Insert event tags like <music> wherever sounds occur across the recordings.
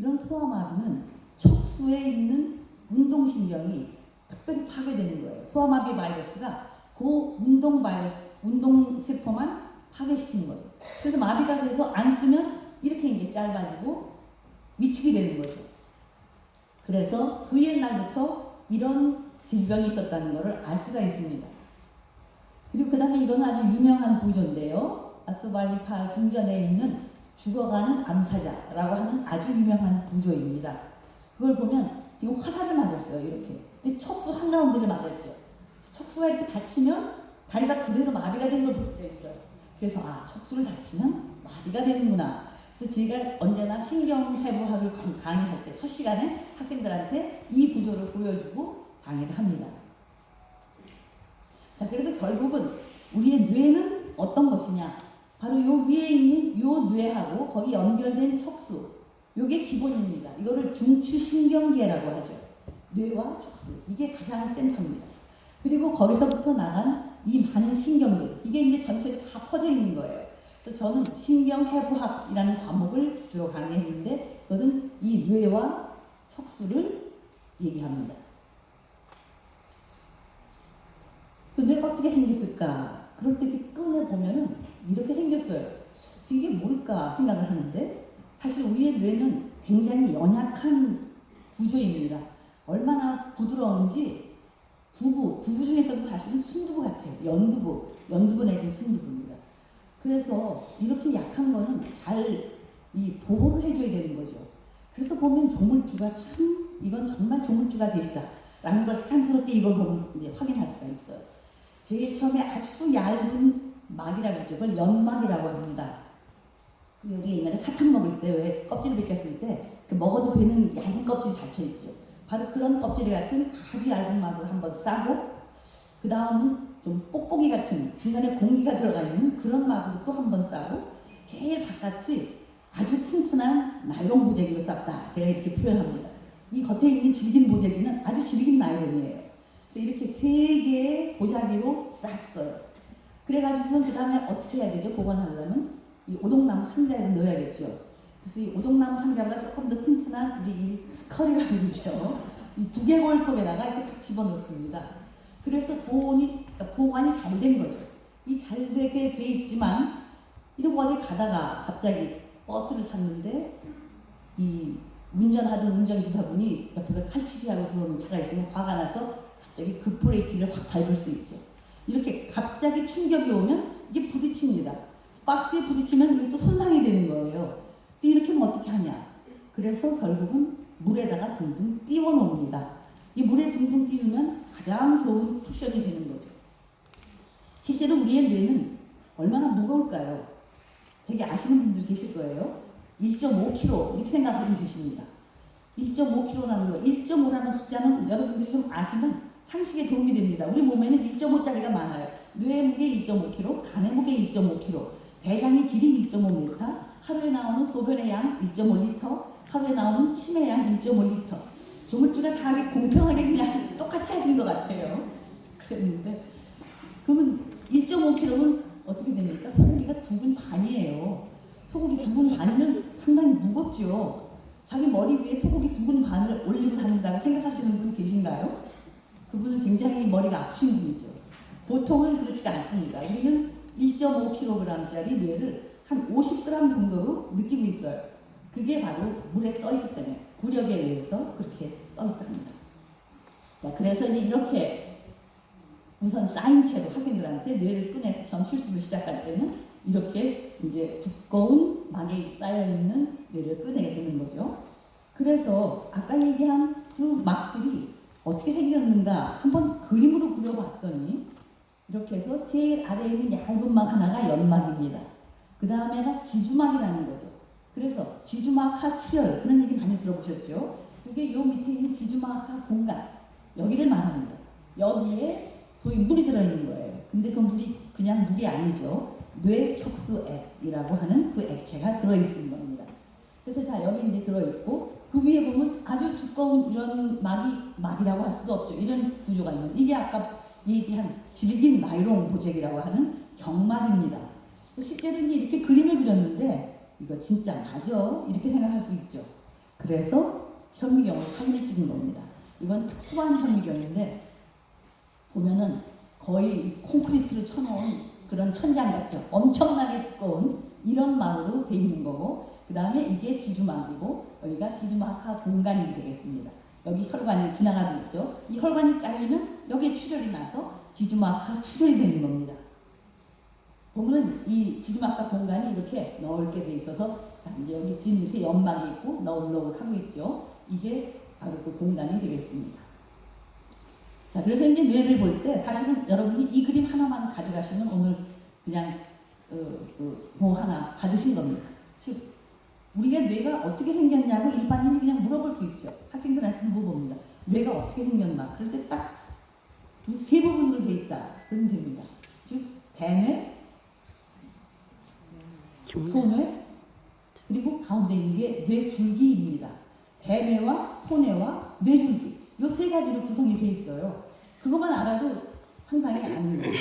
이런 소아마비는 척수에 있는 운동신경이 특별히 파괴되는 거예요. 소아마비 바이러스가 그 운동 바이러스, 운동 세포만 파괴시키는 거죠. 그래서 마비가 돼서 안 쓰면 이렇게 이제 짧아지고 위축이 되는 거죠. 그래서 그 옛날부터 이런 질병이 있었다는 것을 알 수가 있습니다. 그리고 그 다음에 이거는 아주 유명한 부조인데요. 아스발리팔 중전에 있는 죽어가는 암사자라고 하는 아주 유명한 부조입니다. 그걸 보면 지금 화살을 맞았어요. 이렇게. 근데 척수 한가운데를 맞았죠. 척수가 이렇게 다치면 다리가 그대로 마비가 된 걸 볼 수가 있어요. 그래서 아 척수를 다치면 마비가 되는구나. 그래서 제가 언제나 신경해부학을 강- 강의할 때 첫 시간에 학생들한테 이 구조를 보여주고 강의를 합니다. 자, 그래서 결국은 우리의 뇌는 어떤 것이냐? 바로 요 위에 있는 요 뇌하고 거기 연결된 척수. 요게 기본입니다. 이거를 중추신경계라고 하죠. 뇌와 척수. 이게 가장 센터입니다. 그리고 거기서부터 나간 이 많은 신경들. 이게 이제 전체로 다 퍼져 있는 거예요. 그래서 저는 신경해부학이라는 과목을 주로 강의했는데 그것은 이 뇌와 척수를 얘기합니다. 그래서 뇌가 어떻게 생겼을까? 그럴 때 꺼내 보면은 이렇게 생겼어요. 이게 뭘까 생각을 하는데 사실 우리의 뇌는 굉장히 연약한 구조입니다. 얼마나 부드러운지 두부, 두부 중에서도 사실은 순두부 같아요. 연두부, 연두부 내지 순두부입니다. 그래서 이렇게 약한 거는 잘 이 보호를 해줘야 되는 거죠. 그래서 보면 조물주가 참 이건 정말 조물주가 계시다 라는 걸 새삼스럽게 이걸 보면 이제 확인할 수가 있어요. 제일 처음에 아주 얇은 막이라고 했죠. 그걸 연막이라고 합니다. 그 우리 옛날에 사탕 먹을 때 왜 껍질을 벗겼을 때 그 먹어도 되는 얇은 껍질이 닫혀 있죠. 바로 그런 껍질 같은 아주 얇은 막을 한번 싸고 그 다음은 좀 뽁뽁이 같은 중간에 공기가 들어가 있는 그런 막으로 또 한 번 싸고 제일 바깥이 아주 튼튼한 나일론 보재기로 쌌다. 제가 이렇게 표현합니다. 이 겉에 있는 질긴 보재기는 아주 질긴 나일론이에요. 그래서 이렇게 세 개의 보자기로 싹 써요. 그래가지고선 그 다음에 어떻게 해야 되죠? 보관하려면 이 오동나무 상자에 넣어야겠죠. 그래서 이 오동나무 상자보다 조금 더 튼튼한 우리 이 스커리라고 그러죠. 이 두개골 속에다가 이렇게 딱 집어넣습니다. 그래서 보온이, 그러니까 보관이 잘 된 거죠. 이 잘 되게 돼 있지만 이러고 어디 가다가 갑자기 버스를 탔는데 이 운전하던 운전기사분이 옆에서 칼치기하고 들어오는 차가 있으면 화가 나서 갑자기 급브레이크를 확 밟을 수 있죠. 이렇게 갑자기 충격이 오면 이게 부딪힙니다. 박스에 부딪히면 이것도 손상이 되는 거예요. 이렇게 하면 어떻게 하냐? 그래서 결국은 물에다가 둥둥 띄워 놓습니다. 이 물에 둥둥 띄우면 가장 좋은 쿠션이 되는 거죠. 실제로 우리의 뇌는 얼마나 무거울까요? 되게 아시는 분들 계실 거예요. 1.5kg 이렇게 생각하면 되십니다. 1.5kg라는 거, 1.5라는 숫자는 여러분들이 좀 아시면 상식에 도움이 됩니다. 우리 몸에는 1.5짜리가 많아요. 뇌 무게 2.5kg, 간의 무게 2.5kg, 대장의 길이 1.5m, 하루에 나오는 소변의 양 1.5리터, 하루에 나오는 침의 양 1.5리터. 조물주가 다 공평하게 그냥 <laughs> 똑같이 하신 것 같아요. 그랬는데, 그러면 1.5kg는 어떻게 됩니까? 소고기가 두 근 반이에요. 소고기 두 근 반이면 상당히 무겁죠. 자기 머리 위에 소고기 두 근 반을 올리고 다닌다고 생각하시는 분 계신가요? 그분은 굉장히 머리가 아프신 분이죠. 보통은 그렇지가 않습니다. 우리는 1.5kg짜리 뇌를 한 50g 정도로 느끼고 있어요. 그게 바로 물에 떠 있기 때문에 구력에 의해서 그렇게 떠 있답니다. 자, 그래서 이제 이렇게 우선 쌓인 채로 학생들한테 뇌를 꺼내서 전 실습을 시작할 때는 이렇게 이제 두꺼운 막에 쌓여 있는 뇌를 꺼내게 되는 거죠. 그래서 아까 얘기한 그 막들이 어떻게 생겼는가 한번 그림으로 그려봤더니 이렇게 해서 제일 아래에 있는 얇은 막 하나가 연막입니다. 그 다음에가 지주막이라는 거죠. 그래서 지주막하 출혈 그런 얘기 많이 들어보셨죠? 이게 요 밑에 있는 지주막하 공간 여기를 말합니다. 여기에 소위 물이 들어있는 거예요. 근데 그 물이 그냥 물이 아니죠. 뇌척수액이라고 하는 그 액체가 들어있는 겁니다. 그래서 자 여기 이제 들어있고 그 위에 보면 아주 두꺼운 이런 막이 막이라고 할 수도 없죠. 이런 구조가 있는 이게 아까 얘기한 질긴 나이론 보잭이라고 하는 경막입니다. 실제로 이렇게 그림을 그렸는데 이거 진짜 맞아 이렇게 생각할 수 있죠. 그래서 현미경으로 사진을 찍은 겁니다. 이건 특수한 현미경인데 보면은 거의 이 콘크리트로 쳐놓은 그런 천장 같죠. 엄청나게 두꺼운 이런 망으로 돼 있는 거고 그 다음에 이게 지주막이고 여기가 지주막하 공간이 되겠습니다. 여기 혈관이 지나가고 있죠. 이 혈관이 잘리면 여기에 출혈이 나서 지주막하 출혈이 되는 겁니다. 보면 이 지주막하 공간이 이렇게 넓게 돼 있어서 자 이제 여기 뒤 밑에 연막이 있고 너울너울하고 있죠. 이게 바로 그 공간이 되겠습니다. 자 그래서 이제 뇌를 볼 때 사실은 여러분이 이 그림 하나만 가져가시면 오늘 그냥 어, 그, 뭐 하나 받으신 겁니다. 즉 우리가 뇌가 어떻게 생겼냐고 일반인이 그냥 물어볼 수 있죠. 학생들한테 물어봅니다. 뇌가 어떻게 생겼나? 그럴 때 딱 세 부분으로 돼 있다. 그러면 됩니다. 즉 대뇌, 소뇌, 그리고 가운데 있는 게 뇌줄기입니다. 대뇌와 소뇌와 뇌줄기. 이 세 가지로 구성이 돼 있어요. 그것만 알아도 상당히 아는 거죠.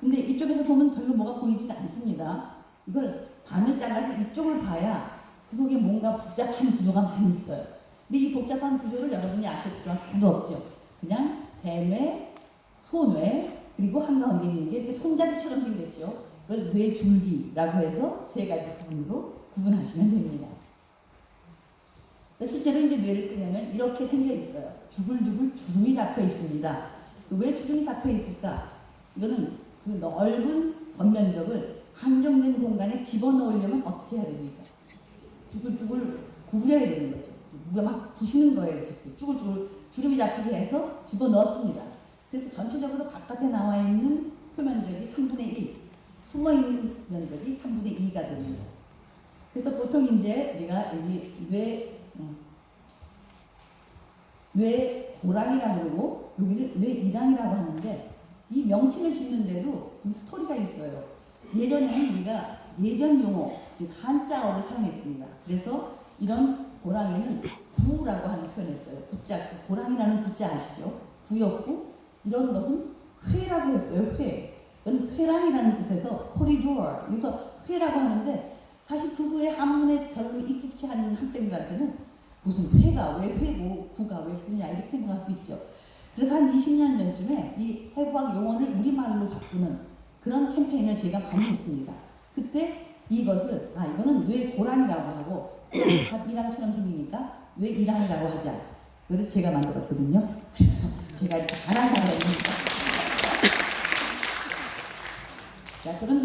근데 이쪽에서 보면 별로 뭐가 보이지 않습니다. 이걸 반을 잘라서 이쪽을 봐야 그 속에 뭔가 복잡한 구조가 많이 있어요. 근데 이 복잡한 구조를 여러분이 아실 필요는 하나도 없죠. 그냥 대뇌, 소뇌, 그리고 한가운데 있는 게 이렇게 손잡이처럼 생겼죠. 그걸 뇌줄기라고 해서 세 가지 부분으로 구분하시면 됩니다. 실제로 이제 뇌를 끄냐면 이렇게 생겨 있어요. 주글주글 주름이 잡혀 있습니다. 왜 주름이 잡혀 있을까? 이거는 그 넓은 겉면적을 한정된 공간에 집어넣으려면 어떻게 해야 됩니까? 주글주글 구부려야 되는 거죠. 막 부시는 거예요. 이렇게 쭈글쭈글 주름이 잡히게 해서 집어넣습니다. 그래서 전체적으로 바깥에 나와 있는 표면적이 3분의 1, 숨어 있는 면적이 3분의 2가 됩니다. 그래서 보통 이제 우리가 여기 뇌, 음, 뇌 고랑이라고 그러고 여기를 뇌 이랑이라고 하는데 이 명칭을 짓는데도 좀 스토리가 있어요. 예전에는 우리가 예전 용어, 즉 한자어를 사용했습니다. 그래서 이런 고랑이는 부라고 하는 표현을 써요. 부자, 고랑이라는 부자 아시죠? 부였고 이런 것은 회라고 했어요. 회. 이건 회랑이라는 뜻에서 코리도어. 그래서 회라고 하는데 사실 그 후에 한문에 별로 익숙치 않은 학생들한테는 무슨 회가 왜 회고 구가 왜 구냐 이렇게 생각할 수 있죠. 그래서 한 20년 전쯤에 이 해부학 용어를 우리말로 바꾸는 그런 캠페인을 제가 많이 했습니다. 그때 이것을 아 이거는 뇌 고랑이라고 하고 갓 이랑처럼 생기니까 뇌 이랑이라고 하자. 그걸 제가 만들었거든요. 그래서 제가 이렇게 잘한 사람입니다. 자 그런데